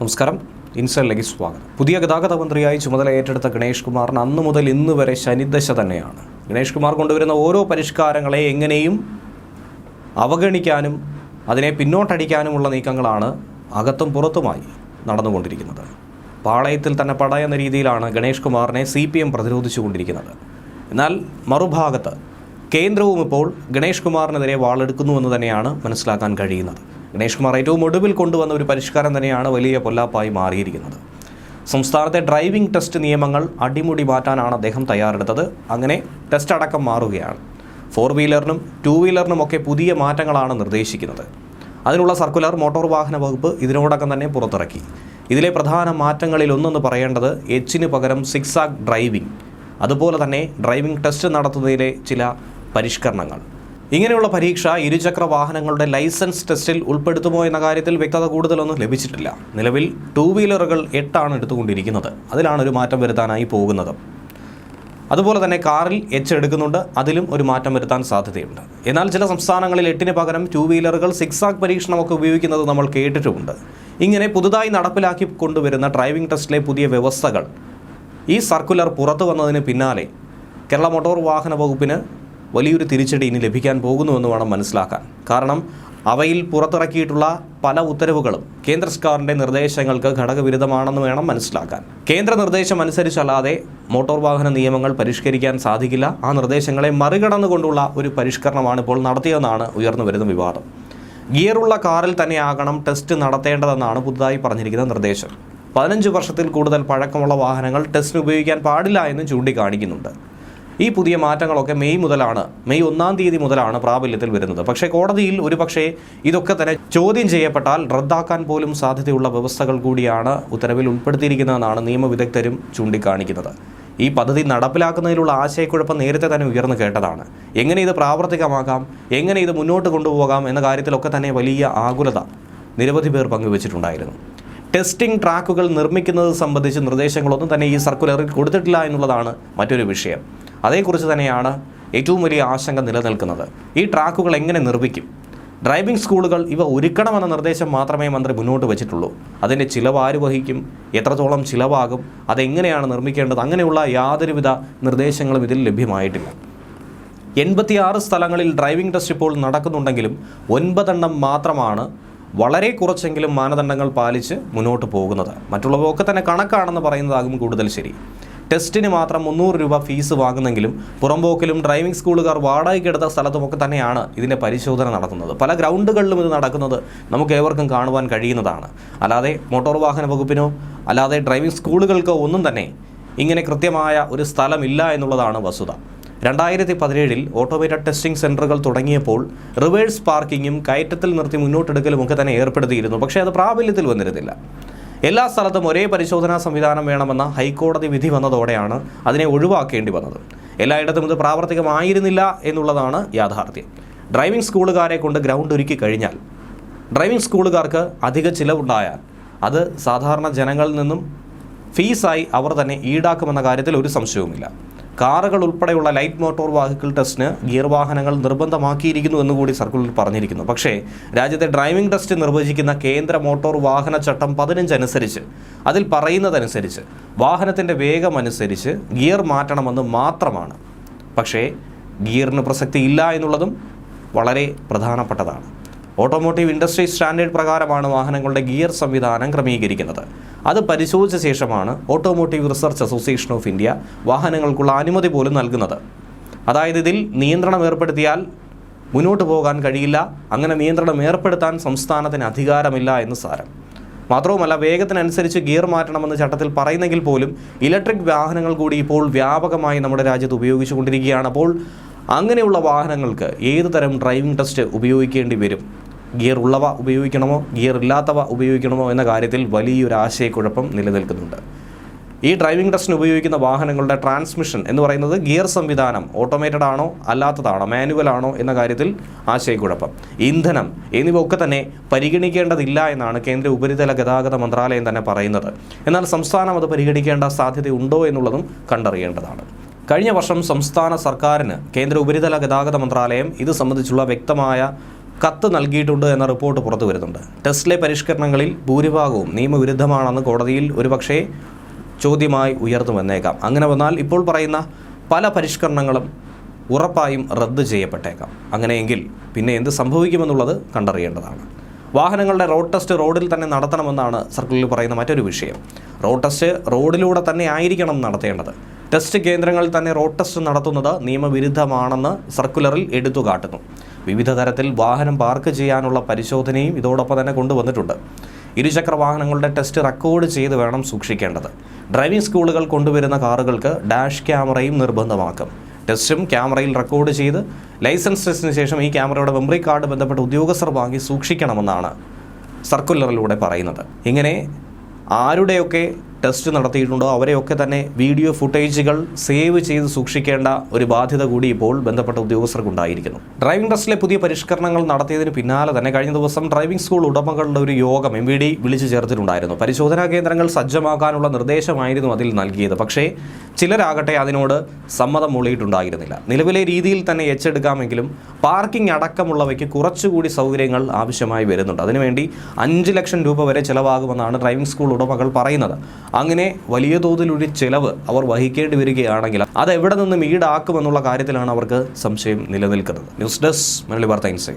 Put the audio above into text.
നമസ്കാരം. ഇൻസലിലേക്ക് സ്വാഗതം. പുതിയ ഗതാഗത മന്ത്രിയായി ചുമതല ഏറ്റെടുത്ത ഗണേഷ് കുമാറിന് അന്നു മുതൽ ഇന്ന് വരെ ശനിദശ തന്നെയാണ്. ഗണേഷ് കുമാർ കൊണ്ടുവരുന്ന ഓരോ പരിഷ്കാരങ്ങളെ എങ്ങനെയും അവഗണിക്കാനും അതിനെ പിന്നോട്ടടിക്കാനുമുള്ള നീക്കങ്ങളാണ് അകത്തും പുറത്തുമായി നടന്നുകൊണ്ടിരിക്കുന്നത്. പാളയത്തിൽ തന്നെ പടയെന്ന രീതിയിലാണ് ഗണേഷ് കുമാറിനെ സി പി എം പ്രതിരോധിച്ചുകൊണ്ടിരിക്കുന്നത്. എന്നാൽ മറുഭാഗത്ത് കേന്ദ്രവും ഇപ്പോൾ ഗണേഷ് കുമാറിനെതിരെ വാളെടുക്കുന്നുവെന്ന് തന്നെയാണ് മനസ്സിലാക്കാൻ കഴിയുന്നത്. ഗണേഷ് കുമാർ ഏറ്റവും ഒടുവിൽ കൊണ്ടുവന്ന ഒരു പരിഷ്കാരം തന്നെയാണ് വലിയ പൊല്ലാപ്പായി മാറിയിരിക്കുന്നത്. സംസ്ഥാനത്തെ ഡ്രൈവിംഗ് ടെസ്റ്റ് നിയമങ്ങൾ അടിമുടി മാറ്റാനാണ് അദ്ദേഹം തയ്യാറെടുത്തത്. അങ്ങനെ ടെസ്റ്റ് അടക്കം മാറുകയാണ്. ഫോർ വീലറിനും ടു വീലറിനും ഒക്കെ പുതിയ മാറ്റങ്ങളാണ് നിർദ്ദേശിക്കുന്നത്. അതിനുള്ള സർക്കുലർ മോട്ടോർ വാഹന വകുപ്പ് ഇതിനോടകം തന്നെ പുറത്തിറക്കി. ഇതിലെ പ്രധാന മാറ്റങ്ങളിൽ ഒന്നെന്ന് പറയേണ്ടത് എച്ചിന് പകരം സിക്സാക് ഡ്രൈവിംഗ്. അതുപോലെ തന്നെ ഡ്രൈവിംഗ് ടെസ്റ്റ് നടത്തുന്നതിലെ ചില പരിഷ്കരണങ്ങൾ. ഇങ്ങനെയുള്ള പരീക്ഷ ഇരുചക്ര വാഹനങ്ങളുടെ ലൈസൻസ് ടെസ്റ്റിൽ ഉൾപ്പെടുത്തുമോ എന്ന കാര്യത്തിൽ വ്യക്തത കൂടുതലൊന്നും ലഭിച്ചിട്ടില്ല. നിലവിൽ ടൂ വീലറുകൾ എട്ടാണ് എടുത്തുകൊണ്ടിരിക്കുന്നത്. അതിലാണ് ഒരു മാറ്റം വരുത്താനായി പോകുന്നത്. അതുപോലെ തന്നെ കാറിൽ എച്ച് എടുക്കുന്നുണ്ട്. അതിലും ഒരു മാറ്റം വരുത്താൻ സാധ്യതയുണ്ട്. എന്നാൽ ചില സംസ്ഥാനങ്ങളിൽ എട്ടിന് പകരം ടൂ വീലറുകൾ സിക്സാക് പരീക്ഷണമൊക്കെ ഉപയോഗിക്കുന്നത് നമ്മൾ കേട്ടിട്ടുമുണ്ട്. ഇങ്ങനെ പുതുതായി നടപ്പിലാക്കി കൊണ്ടുവരുന്ന ഡ്രൈവിംഗ് ടെസ്റ്റിലെ പുതിയ വ്യവസ്ഥകൾ ഈ സർക്കുലർ പുറത്തു വന്നതിന് പിന്നാലെ കേരള മോട്ടോർ വാഹന വകുപ്പിന് വലിയൊരു തിരിച്ചടി ഇനി ലഭിക്കാൻ പോകുന്നുവെന്ന് വേണം മനസ്സിലാക്കാൻ. കാരണം അവയിൽ പുറത്തിറക്കിയിട്ടുള്ള പല ഉത്തരവുകളും കേന്ദ്ര സർക്കാരിന്റെ നിർദ്ദേശങ്ങൾക്ക് ഘടകവിരുദ്ധമാണെന്ന് വേണം മനസ്സിലാക്കാൻ. കേന്ദ്ര നിർദ്ദേശം അനുസരിച്ചല്ലാതെ മോട്ടോർ വാഹന നിയമങ്ങൾ പരിഷ്കരിക്കാൻ സാധിക്കില്ല. ആ നിർദ്ദേശങ്ങളെ മറികടന്നുകൊണ്ടുള്ള ഒരു പരിഷ്കരണമാണ് ഇപ്പോൾ നടത്തിയതെന്നാണ് ഉയർന്നു വരുന്ന വിവാദം. ഗിയറുള്ള കാറിൽ തന്നെയാകണം ടെസ്റ്റ് നടത്തേണ്ടതെന്നാണ് പുതുതായി പറഞ്ഞിരിക്കുന്ന നിർദ്ദേശം. പതിനഞ്ച് വർഷത്തിൽ കൂടുതൽ പഴക്കമുള്ള വാഹനങ്ങൾ ടെസ്റ്റിന് ഉപയോഗിക്കാൻ പാടില്ല എന്നും ചൂണ്ടിക്കാണിക്കുന്നുണ്ട്. ഈ പുതിയ മാറ്റങ്ങളൊക്കെ മെയ് മുതലാണ് മെയ് ഒന്നാം തീയതി മുതലാണ് പ്രാബല്യത്തിൽ വരുന്നത്. പക്ഷേ കോടതിയിൽ ഒരുപക്ഷേ ഇതൊക്കെ തന്നെ ചോദ്യം ചെയ്യപ്പെട്ടാൽ റദ്ദാക്കാൻ പോലും സാധ്യതയുള്ള വ്യവസ്ഥകൾ കൂടിയാണ് ഉത്തരവിൽ ഉൾപ്പെടുത്തിയിരിക്കുന്നതെന്നാണ് നിയമവിദഗ്ധരും ചൂണ്ടിക്കാണിക്കുന്നത്. ഈ പദ്ധതി നടപ്പിലാക്കുന്നതിലുള്ള ആശയക്കുഴപ്പം നേരത്തെ തന്നെ ഉയർന്നു കേട്ടതാണ്. എങ്ങനെ ഇത് പ്രാവർത്തികമാക്കാം എങ്ങനെ ഇത് മുന്നോട്ട് കൊണ്ടുപോകാം എന്ന കാര്യത്തിലൊക്കെ തന്നെ വലിയ ആകുലത നിരവധി പേർ പങ്കുവച്ചിട്ടുണ്ടായിരുന്നു. ടെസ്റ്റിംഗ് ട്രാക്കുകൾ നിർമ്മിക്കുന്നത് സംബന്ധിച്ച് നിർദ്ദേശങ്ങളൊന്നും തന്നെ ഈ സർക്കുലറിൽ കൊടുത്തിട്ടില്ല എന്നുള്ളതാണ് മറ്റൊരു വിഷയം. അതേക്കുറിച്ച് തന്നെയാണ് ഏറ്റവും വലിയ ആശങ്ക നിലനിൽക്കുന്നത്. ഈ ട്രാക്കുകൾ എങ്ങനെ നിർമ്മിക്കും? ഡ്രൈവിംഗ് സ്കൂളുകൾ ഇവ ഒരുക്കണമെന്ന നിർദ്ദേശം മാത്രമേ മന്ത്രി മുന്നോട്ട് വെച്ചിട്ടുള്ളൂ. അതിന്റെ ചിലവ് ആര് വഹിക്കും? എത്രത്തോളം ചിലവാകും? അതെങ്ങനെയാണ് നിർമ്മിക്കേണ്ടത്? അങ്ങനെയുള്ള യാതൊരുവിധ നിർദ്ദേശങ്ങളും ഇതിൽ ലഭ്യമായിട്ടില്ല. എൺപത്തിയാറ് സ്ഥലങ്ങളിൽ ഡ്രൈവിംഗ് ടെസ്റ്റ് ഇപ്പോൾ നടക്കുന്നുണ്ടെങ്കിലും ഒൻപതെണ്ണം മാത്രമാണ് വളരെ കുറച്ചെങ്കിലും മാനദണ്ഡങ്ങൾ പാലിച്ച് മുന്നോട്ട് പോകുന്നത്. മറ്റുള്ളവയൊക്കെ തന്നെ കണക്കാണെന്ന് പറയുന്നതാകും കൂടുതൽ ശരി. ടെസ്റ്റിന് മാത്രം മുന്നൂറ് രൂപ ഫീസ് വാങ്ങുന്നെങ്കിലും പുറമ്പോക്കിലും ഡ്രൈവിംഗ് സ്കൂളുകാർ വാടകയ്ക്കെടുത്ത സ്ഥലത്തുമൊക്കെ തന്നെയാണ് ഇതിന്റെ പരിശോധന നടത്തുന്നത്. പല ഗ്രൗണ്ടുകളിലും ഇത് നടക്കുന്നത് നമുക്ക് ഏവർക്കും കാണുവാൻ കഴിയുന്നതാണ്. അല്ലാതെ മോട്ടോർ വാഹന വകുപ്പിനോ അല്ലാതെ ഡ്രൈവിംഗ് സ്കൂളുകൾക്കോ ഒന്നും തന്നെ ഇങ്ങനെ കൃത്യമായ ഒരു സ്ഥലമില്ല എന്നുള്ളതാണ് വസ്തുത. രണ്ടായിരത്തി പതിനേഴിൽ ഓട്ടോമേറ്റഡ് ടെസ്റ്റിംഗ് സെന്ററുകൾ തുടങ്ങിയപ്പോൾ റിവേഴ്സ് പാർക്കിങ്ങും കയറ്റത്തിൽ നിർത്തി മുന്നോട്ടെടുക്കലും ഒക്കെ തന്നെ ഏർപ്പെടുത്തിയിരുന്നു. പക്ഷേ അത് പ്രാബല്യത്തിൽ വന്നിരുന്നില്ല. എല്ലാ സ്ഥലത്തും ഒരേ പരിശോധനാ സംവിധാനം വേണമെന്ന ഹൈക്കോടതി വിധി വന്നതോടെയാണ് അതിനെ ഒഴിവാക്കേണ്ടി വന്നത്. എല്ലായിടത്തും ഇത് പ്രാവർത്തികമായിരുന്നില്ല എന്നുള്ളതാണ് യാഥാർത്ഥ്യം. ഡ്രൈവിംഗ് സ്കൂളുകാരെ കൊണ്ട് ഗ്രൗണ്ട് ഒരുക്കി കഴിഞ്ഞാൽ ഡ്രൈവിംഗ് സ്കൂളുകാർക്ക് അധിക ചിലവുണ്ടായാൽ അത് സാധാരണ ജനങ്ങളിൽ നിന്നും ഫീസായി അവർ തന്നെ ഈടാക്കുമെന്ന കാര്യത്തിൽ ഒരു സംശയവുമില്ല. കാറുകൾ ഉൾപ്പെടെയുള്ള ലൈറ്റ് മോട്ടോർ വാഹിക്കിൾ ടെസ്റ്റിന് ഗിയർ വാഹനങ്ങൾ നിർബന്ധമാക്കിയിരിക്കുന്നു എന്ന് കൂടി സർക്കുലർ പറഞ്ഞിരിക്കുന്നു. പക്ഷേ രാജ്യത്തെ ഡ്രൈവിംഗ് ടെസ്റ്റ് നിർവചിക്കുന്ന കേന്ദ്ര മോട്ടോർ വാഹന ചട്ടം പതിനഞ്ച് അനുസരിച്ച് അതിൽ പറയുന്നതനുസരിച്ച് വാഹനത്തിന്റെ വേഗം അനുസരിച്ച് ഗിയർ മാറ്റണമെന്ന് മാത്രമാണ്. പക്ഷേ ഗിയറിന് പ്രസക്തി ഇല്ല എന്നുള്ളതും വളരെ പ്രധാനപ്പെട്ടതാണ്. ഓട്ടോമോട്ടീവ് ഇൻഡസ്ട്രി സ്റ്റാൻഡേർഡ് പ്രകാരമാണ് വാഹനങ്ങളുടെ ഗിയർ സംവിധാനം ക്രമീകരിക്കുന്നത്. അത് പരിശോധിച്ച ശേഷമാണ് automotive research association of India വാഹനങ്ങൾക്കുള്ള അനുമതി പോലും നൽകുന്നത്. അതായത് ഇതിൽ നിയന്ത്രണം ഏർപ്പെടുത്തിയാൽ മുന്നോട്ട് പോകാൻ കഴിയില്ല അങ്ങനെ നിയന്ത്രണം ഏർപ്പെടുത്താൻ സംസ്ഥാനത്തിന് അധികാരമില്ല എന്ന് സാരം. മാത്രവുമല്ല വേഗത്തിനനുസരിച്ച് ഗിയർ മാറ്റണമെന്ന് ചട്ടത്തിൽ പറയുന്നെങ്കിൽ പോലും ഇലക്ട്രിക് വാഹനങ്ങൾ കൂടി ഇപ്പോൾ വ്യാപകമായി നമ്മുടെ രാജ്യത്ത് ഉപയോഗിച്ചു കൊണ്ടിരിക്കുകയാണ്. അപ്പോൾ അങ്ങനെയുള്ള വാഹനങ്ങൾക്ക് ഏത് തരം ഡ്രൈവിംഗ് ടെസ്റ്റ് ഉപയോഗിക്കേണ്ടി വരും? ഗിയർ ഉള്ളവ ഉപയോഗിക്കണമോ ഗിയർ ഇല്ലാത്തവ ഉപയോഗിക്കണമോ എന്ന കാര്യത്തിൽ വലിയൊരു ആശയക്കുഴപ്പം നിലനിൽക്കുന്നുണ്ട്. ഈ ഡ്രൈവിംഗ് ടെസ്റ്റിന് ഉപയോഗിക്കുന്ന വാഹനങ്ങളുടെ ട്രാൻസ്മിഷൻ എന്ന് പറയുന്നത് ഗിയർ സംവിധാനം ഓട്ടോമേറ്റഡ് ആണോ അല്ലാത്തതാണോ മാനുവൽ ആണോ എന്ന കാര്യത്തിൽ ആശയക്കുഴപ്പം. ഇന്ധനം എന്നിവ ഒക്കെ തന്നെ പരിഗണിക്കേണ്ടതില്ല എന്നാണ് കേന്ദ്ര ഉപരിതല ഗതാഗത മന്ത്രാലയം തന്നെ പറയുന്നത്. എന്നാൽ സംസ്ഥാനം അത് പരിഗണിക്കേണ്ട സാധ്യതയുണ്ടോ എന്നുള്ളതും കണ്ടറിയേണ്ടതാണ്. കഴിഞ്ഞ വർഷം സംസ്ഥാന സർക്കാരിന് കേന്ദ്ര ഉപരിതല ഗതാഗത മന്ത്രാലയം ഇത് സംബന്ധിച്ചുള്ള വ്യക്തമായ കത്ത് നൽകിയിട്ടുണ്ട് എന്ന റിപ്പോർട്ട് പുറത്തു വരുന്നുണ്ട്. ടെസ്റ്റിലെ പരിഷ്കരണങ്ങളിൽ ഭൂരിഭാഗവും നിയമവിരുദ്ധമാണെന്ന് കോടതിയിൽ ഒരുപക്ഷേ ചോദ്യമായി ഉയർന്നു വന്നേക്കാം അങ്ങനെ വന്നാൽ ഇപ്പോൾ പറയുന്ന പല പരിഷ്കരണങ്ങളും ഉറപ്പായും റദ്ദ് ചെയ്യപ്പെട്ടേക്കാം. അങ്ങനെയെങ്കിൽ പിന്നെ എന്ത് സംഭവിക്കുമെന്നുള്ളത് കണ്ടറിയേണ്ടതാണ്. വാഹനങ്ങളുടെ റോഡ് ടെസ്റ്റ് റോഡിൽ തന്നെ നടത്തണമെന്നാണ് സർക്കിളിൽ പറയുന്ന മറ്റൊരു വിഷയം. റോഡ് ടെസ്റ്റ് റോഡിലൂടെ തന്നെ ആയിരിക്കണം നടത്തേണ്ടത്. ടെസ്റ്റ് കേന്ദ്രങ്ങൾ തന്നെ റോഡ് ടെസ്റ്റ് നടത്തുന്നത് നിയമവിരുദ്ധമാണെന്ന് സർക്കുലറിൽ എടുത്തുകാട്ടുന്നു. വിവിധ തരത്തിൽ വാഹനം പാർക്ക് ചെയ്യാനുള്ള പരിശോധനയും ഇതോടൊപ്പം തന്നെ കൊണ്ടുവന്നിട്ടുണ്ട്. ഇരുചക്ര വാഹനങ്ങളുടെ ടെസ്റ്റ് റെക്കോർഡ് ചെയ്ത് വേണം സൂക്ഷിക്കേണ്ടത്. ഡ്രൈവിംഗ് സ്കൂളുകൾ കൊണ്ടുവരുന്ന കാറുകൾക്ക് ഡാഷ് ക്യാമറയും നിർബന്ധമാക്കും. ടെസ്റ്റും ക്യാമറയിൽ റെക്കോർഡ് ചെയ്ത് ലൈസൻസ് ടെസ്റ്റിന് ശേഷം ഈ ക്യാമറയുടെ മെമ്മറി കാർഡ് ബന്ധപ്പെട്ട ഉദ്യോഗസ്ഥർ വാങ്ങി സൂക്ഷിക്കണമെന്നാണ് സർക്കുലറിലൂടെ പറയുന്നത്. ഇങ്ങനെ ആരുടെയൊക്കെ ടെസ്റ്റ് നടത്തിയിട്ടുണ്ടോ? അവരെയൊക്കെ തന്നെ വീഡിയോ ഫുട്ടേജുകൾ സേവ് ചെയ്ത് സൂക്ഷിക്കേണ്ട ഒരു ബാധ്യത കൂടി ഇപ്പോൾ ബന്ധപ്പെട്ട ഉദ്യോഗസ്ഥർക്കുണ്ടായിരിക്കുന്നു. ഡ്രൈവിംഗ് ടെസ്റ്റിലെ പുതിയ പരിഷ്കരണങ്ങൾ നടത്തിയതിന് പിന്നാലെ തന്നെ കഴിഞ്ഞ ദിവസം ഡ്രൈവിംഗ് സ്കൂൾ ഉടമകളുടെ ഒരു യോഗം എം വി ഡി വിളിച്ചു ചേർത്തിട്ടുണ്ടായിരുന്നു. പരിശോധനാ കേന്ദ്രങ്ങൾ സജ്ജമാക്കാനുള്ള നിർദ്ദേശമായിരുന്നു അതിൽ നൽകിയത്. പക്ഷേ ചിലരാകട്ടെ അതിനോട് സമ്മതം മൂളിയിട്ടുണ്ടായിരുന്നില്ല. നിലവിലെ രീതിയിൽ തന്നെ എച്ചെടുക്കാമെങ്കിലും പാർക്കിംഗ് അടക്കമുള്ളവയ്ക്ക് കുറച്ചുകൂടി സൗകര്യങ്ങൾ ആവശ്യമായി വരുന്നുണ്ട്. അതിനുവേണ്ടി അഞ്ച് ലക്ഷം രൂപ വരെ ചിലവാകുമെന്നാണ് ഡ്രൈവിംഗ് സ്കൂൾ ഉടമകൾ പറയുന്നത്. അങ്ങനെ വലിയ തോതിലൊരു ചെലവ് അവർ വഹിക്കേണ്ടി വരികയാണെങ്കിൽ അത് എവിടെ നിന്നും ഈടാക്കുമെന്നുള്ള കാര്യത്തിലാണ് അവർക്ക് സംശയം നിലനിൽക്കുന്നത്. ന്യൂസ് ഡെസ്ക് മലയാളി വാർത്ത ഇൻസൈ.